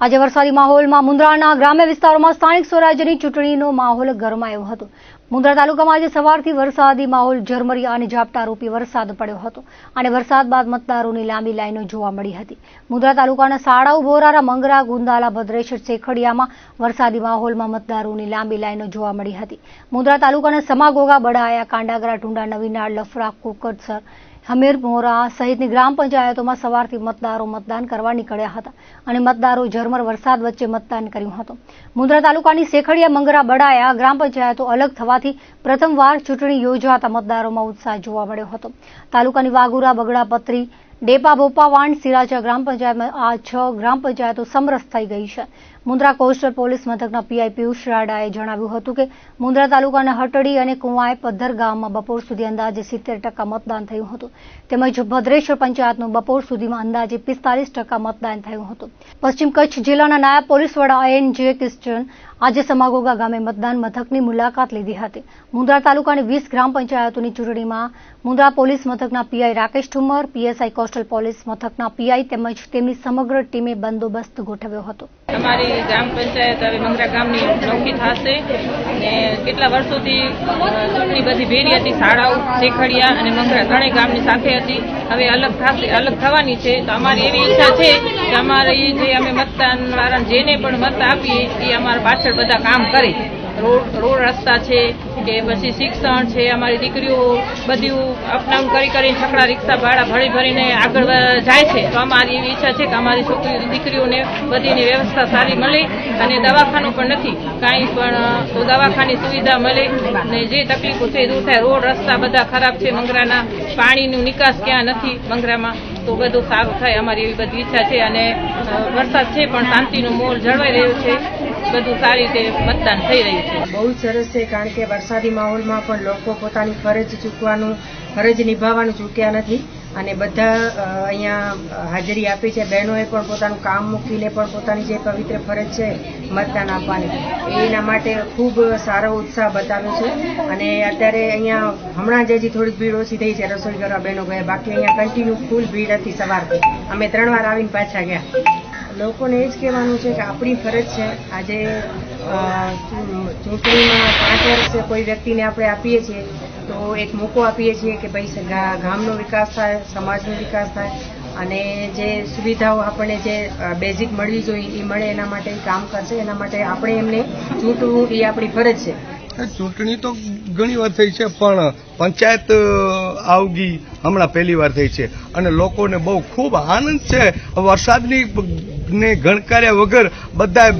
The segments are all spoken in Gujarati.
આજે વરસાદી માહોલમાં મુન્દ્રાના ગ્રામ્ય વિસ્તારોમાં સ્થાનિક સ્વરાજ્યની ચૂંટણીનો માહોલ ગરમાયો હતો. મુન્દ્રા તાલુકામાં આજે સવારથી વરસાદી માહોલ ઝરમરિયા અને ઝાપટારૂપી વરસાદ પડ્યો હતો અને વરસાદ બાદ મતદારોની લાંબી લાઈનો જોવા મળી હતી. મુન્દ્રા તાલુકાના સાડાઉ બોરારા મંગરા, ગુંદાલા, ભદ્રેશ્વર, શેખડિયામાં વરસાદી માહોલમાં મતદારોની લાંબી લાઈનો જોવા મળી હતી. મુન્દ્રા તાલુકાના સમાગોગા બડાયા કાંડાગરા, ટુંડા, નવીનાળ, લફરા કુકટસર હમીર મોરા સહિતની ગ્રામ પંચાયતોમાં સવારથી મતદારો મતદાન કરવા નીકળ્યા હતા અને મતદારો ઝરમર વરસાદ વચ્ચે મતદાન કર્યું હતું. મુન્દ્રા તાલુકાની શેખડિયા મંગરા બડાયા ગ્રામ પંચાયતો અલગ થવાથી પ્રથમવાર ચૂંટણી યોજાતા મતદારોમાં ઉત્સાહ જોવા મળ્યો હતો. તાલુકાની વાઘુરા, બગડાપત્રી, ડેપા, બોપાવાંડ, સિરાજા ગ્રામ પંચાયતમાં આ છ ગ્રામ પંચાયતો સમરસ થઈ ગઈ છે. મુન્દ્રા કોસ્ટલ પોલીસ મથકના પીઆઈ પિયુષ રાડાએ જણાવ્યું હતું કે મુન્દ્રા તાલુકાના હટડી અને કુંવાય પદ્ધર ગામમાં બપોર સુધી અંદાજે સિત્તેર ટકા મતદાન થયું હતું. તેમજ ભદ્રેશ્વર પંચાયતનું બપોર સુધીમાં અંદાજે પિસ્તાલીસ ટકા મતદાન થયું હતું. પશ્ચિમ કચ્છ જિલ્લાના નાયબ પોલીસ વડા એન જે કિસ્ટન આજે સમાગોગા ગામે મતદાન મથકની મુલાકાત લીધી હતી. મુન્દ્રા તાલુકાની વીસ ગ્રામ પંચાયતોની ચૂંટણીમાં મુન્દ્રા પોલીસ મથકના PI Rakesh Thumar PSI coastal police મથકના પીઆઈ તેમજ તેમની સમગ્ર ટીમે બંદોબસ્ત ગોઠવ્યો હતો. ગ્રામ પંચાયત હવે મંગરા ગામની નોખી થશે ને કેટલા વર્ષોથી ચૂંટણી બધી ભેરી હતી, શાળાઓ, શેખડિયા અને મંગરા ત્રણેય ગામની સાથે હતી. હવે અલગ થશે, અલગ થવાની છે. તો અમારી એવી ઈચ્છા છે કે અમારી જે અમે મતદાન વાળા જેને પણ મત આપીએ એ અમારા પાછળ બધા કામ કરે. રોડ રોડ રસ્તા છે કે પછી શિક્ષણ છે, અમારી દીકરીઓ બધું અપડાઉન કરી કરીને છકડા રિક્ષા ભાડા ભરી ભરીને આગળ જાય છે. તો અમારી એવી ઈચ્છા છે કે અમારી છોકરી, દીકરીઓને બધીની વ્યવસ્થા સારી મળે અને દવાખાનું પણ નથી. કાંઈ પણ, તો દવાખાની સુવિધા મળે અને જે તકલીફો છે દૂર થાય. રોડ, રસ્તા બધા ખરાબ છે, મંગરાના પાણીનું નિકાસ ક્યાં નથી મંગરામાં. તો બધું સારું થાય અમારી એવી બધી ઈચ્છા છે અને વરસાદ છે પણ શાંતિનો મોલ જળવાઈ રહ્યો છે. બધું સારી રીતે મતદાન થઈ રહ્યું છે. બહુ સરસ છે, કારણ કે વરસાદી માહોલમાં પણ લોકો પોતાની ફરજ ચૂકવાનું, ફરજ નિભાવવાનું ચૂક્યા નથી. અને બધા અહીંયા હાજરી આપી છે. બહેનોએ પણ પોતાનું કામ મૂકીને પણ પોતાની જે પવિત્ર ફરજ છે, મતદાન આપવાની. એના માટે ખૂબ સારો ઉત્સાહ બતાવ્યો છે. અને અત્યારે અહીંયા હમણાં જ હજી થોડીક ભીડ ઓછી થઈ છે રસોઈ કરવા બહેનો ગયા. બાકી અહીંયા કન્ટિન્યુ ફૂલ ભીડ હતી સવારથી. અમે ત્રણ વાર આવીને પાછા ગયા. લોકોને એ જ કહેવાનું છે કે આપણી ફરજ છે. આજે ચૂંટણીમાં પાંચ વર્ષે કોઈ વ્યક્તિને આપણે આપીએ છીએ, તો એક મોકો આપીએ છીએ કે ભાઈ ગામનો વિકાસ થાય, સમાજનો વિકાસ થાય અને જે સુવિધાઓ આપણને જે બેઝિક મળવી જોઈએ એ મળે એના માટે કામ કરશે. એના માટે આપણે એમને ચૂંટવું એ આપણી ફરજ છે. ચૂંટણી તો ઘણી વાર થઈ છે, પણ પંચાયત આવગી હમણાં પહેલી વાર થઈ છે. અને લોકોને બહુ ખૂબ આનંદ છે. વરસાદની ને ગણકાર્યા વગર બધા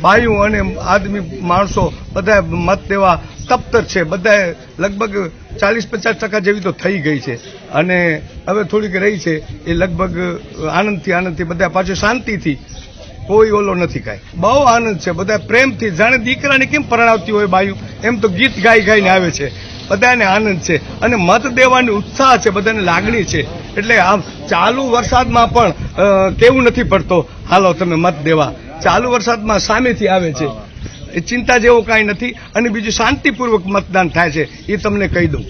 બાયું અને આદમી માણસો બધા મત દેવા તપ્તર છે. બધા લગભગ ચાલીસ પચાસ ટકા જેવી તો થઈ ગઈ છે. અને હવે થોડીક રહી છે. એ લગભગ આનંદથી આનંદથી બધા પાછું શાંતિથી કોઈ ઓલો નથી કાંઈ. બહુ આનંદ છે. બધા પ્રેમથી જાણે દીકરાને કેમ પરણાવતી હોય બાયું? એમ તો ગીત ગાઈ ગાઈને આવે છે. બધાને આનંદ છે અને મત દેવાની ઉત્સાહ છે, બધાને લાગણી છે. એટલે આમ ચાલુ વરસાદમાં પણ કેવું નથી પડતો. હાલો, તમે મત દેવા. ચાલુ વરસાદમાં સામેથી આવે છે. એ ચિંતા જેવું કાંઈ નથી અને બીજું શાંતિપૂર્વક મતદાન થાય છે. એ તમને કહી દઉં.